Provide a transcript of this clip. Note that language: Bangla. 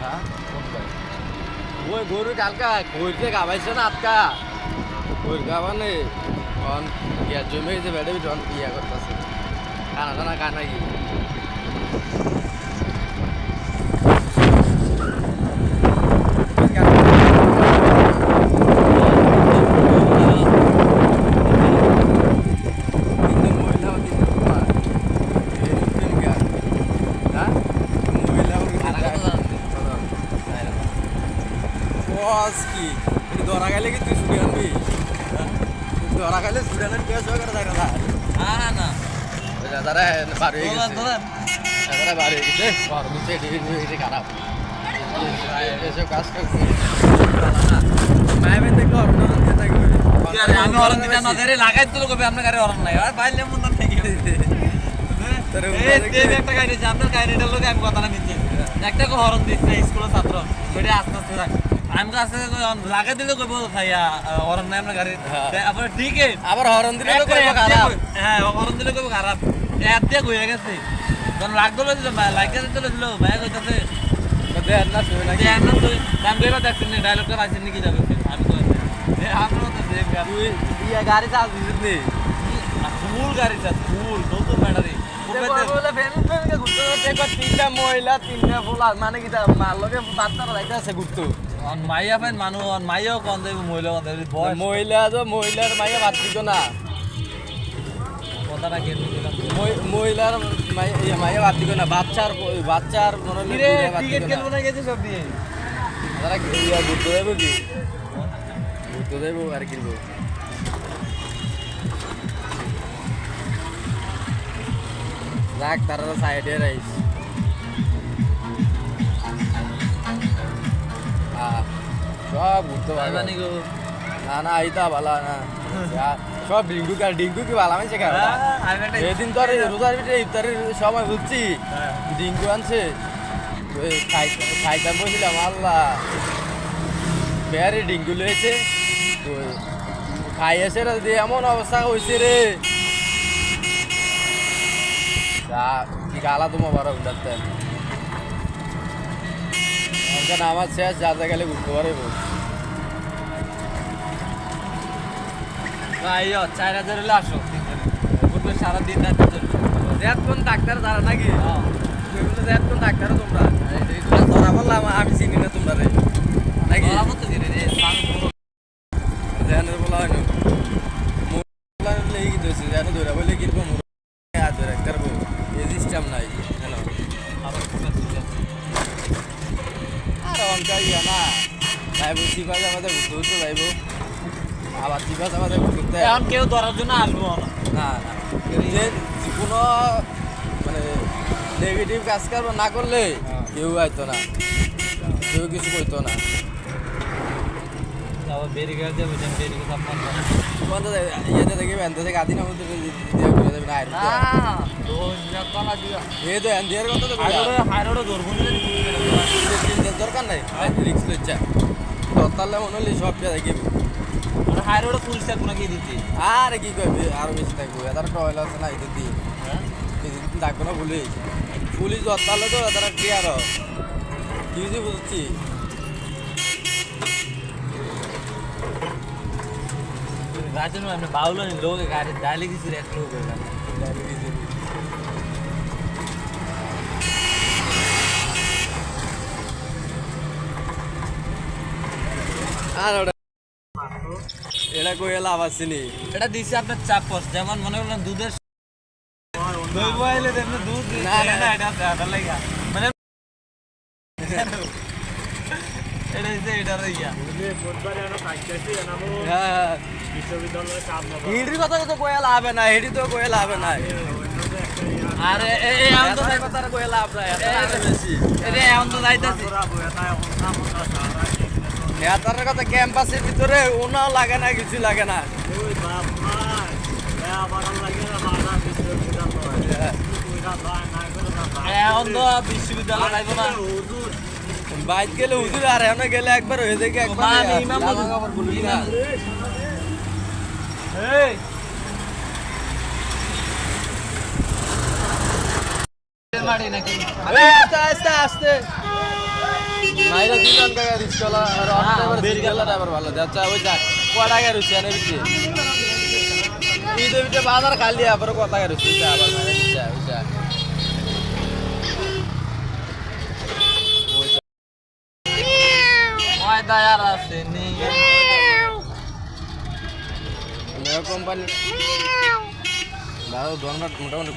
হ্যাঁ? ওই গরু কালকা কইতে গাবাইছে না আটকা। কই গাবানে অন গিয়া জমে গেছে বেড়ে জন ইয়া করতেছে। কানা টানা কানা কি বস কি? ধরা গেলে কি তুই ছুটি আনবি? ধরা গেলে ছুটি দেখা দাদা বাড়ি হয়ে গেছে। দাদা বাড়ি হয়ে গেছে। ঘর মুছে এটি এটি খারাপ। এসব কাজ কাজ মায়ের বেঁধে ঘর আমি হরন দিতে না লাগাই কবে আপনার গাড়ি নাই। আর বাইলে মন একটা গাড়ি আছে আপনার গাড়িটার লোকে আমি কথা না নিচ্ছি একটা কো দিচ্ছে স্কুলের ছাত্র। আস্তে আস্তে আমি কাছে লাগাই দিলে কইব ভাইয়া হরন নাই আপনার গাড়ি হ্যাঁ। ঠিক আছে আবার হরন দিলে তো কইবো খারাপ? হ্যাঁ হরন দিলে কইব খারাপ। এত দিয়ে কইয়া গেছে। যখন লাগ দিল দিল লাইক দিল দিল ভাইয়া কইতাছে। দেন না শুনে নাকি? দেখ না তুই দাম গেলে দেখছেন না ডায়লগটা পাইছেন নাকি যাবে? আমি কই আপনার তো দেখ তুই ইয়া গাড়ি চাল দিছিস নি? ফুল গাড়ি চাস ফুল নতুন ব্যাটারি। বলে ফ্যান ফ্যানকে ঘুরতে দেখো তিনটা মহিলা তিনটা ফুল মানে কি মার লগে বাচ্চারা যাইতে আছে ঘুরতে। মাইয়া ফাইন মানুষ মাইয়াও কন দেব মহিলা কন দেব মহিলা তো মহিলার মাইয়া দিত না। কথাটা মহি- মহিলার মাইয়া ইয়ে বাদ দিত না বাচ্চার বাচ্চার মনে হলে কিরে বুড়িয়া বাদ টিকিট দিত কেন না। গেছে সব দিয়ে তারা কি? ইয়া ঘুরতে যাব কি? ঘুরতে যাব আর কিনবো যাক তারা সাইডে রাইস সব ঘুরতে পারবে। না না আইতা ভালো না। সব ডিঙ্গু কার ডিঙ্গু কি ভালো আমি একটা এদিন তো আর রোজার ভিতরে ইফতারের সময় বুঝছি। ডিঙ্গু আনছে। খাই- খাইতাম বলছিলাম আল্লাহ। বেয়ারে ডিঙ্গু লয়েছে তো খাই এসে রে দিয়ে এমন অবস্থা হয়েছে রে। যা গালা তোমার বারো উঠাতে আমার শেষ যা যা গেলে ঘুরতে আইও চার হাজার হলে আসো। ঘুরবে সারাদিন কোন ডাক্তার যারা নাকি? হ্যাঁ। কোন ডাক্তার তোমরা? ধরা বললাম আমি চিনি না তোমরা রে। নাকি? বলা হয় না ধরা বলে কীরকম হাত ধরে রাখতে পারব এই সিস্টেম নাই জানো আবার কোথা থেকে আর অনকা ইয়া না যাইবো সিপাস আমাদের ঘুরতে ঘুরতে যাইবো আবার সিপাস আমাদের ঘুরতে এখন কেউ ধরার জন্য আসব না। না যে কোনো মানে নেগেটিভ কাজ কারব না করলে কেউ আইতো না। কেউ কিছু করতো না। দরকার নাই? রিক্স লইছা ততালে মনে হলে সব পেয়ে দেখি আর হাইরোডে পুলিশ কোনো কি দিতে? আর কি কইবি আরও বেশি থাকব। এটার টয়লেট আছে না এটা দিয়ে। থাকব না পুলিশ পুলিশ ততালে তো তারা ক্লিয়ার কি যে বুঝছি রাজন আমি বাউলো নি লোকে গাড়ি ডালে কিছু এক লোক আর ওটা এটা কই লাভ আসেনি এটা দিছে আপনার চাপস যেমন মনে করলেন দুধের দই বয়াইলে দেখলে দুধ না, না। না এটা এটা লাগা মানে এটা দিছে এটা রইয়া হ্যাঁ হিডির কথা তো কয়ে লাভ না হিডি তো কয়ে লাভ না আরে এ এ এখন তো কথা কয়ে লাভ নাই এটা বেশি এরে এখন তো যাইতাছি নেতার কথা ক্যাম্পাসের ভিতরে ওনাও লাগে না কিছু লাগে না। এখন তো বিশ্ববিদ্যালয় যাইব না বাইক গেলে হুজুর। আর এমন গেলে একবার হয়ে দেখে একবার ইমাম বলি। না এই নিজের মাটি নাকি আস্তে আস্তে আস্তে। মাইরা দুজন টাকা রিস্কলা আর বের গেল। ড্রাইভার ভালো। আচ্ছা ওই যাক কয় টাকা রুচি এনে বিচি ঈদের ভিতরে বাজার খালি আবার কত টাকা রুচি আবার মাইরা দিচ্ছে ওইটা ময়দা আর আছে নি। কোম্পানি দাদা দোকানটা মোটামুটি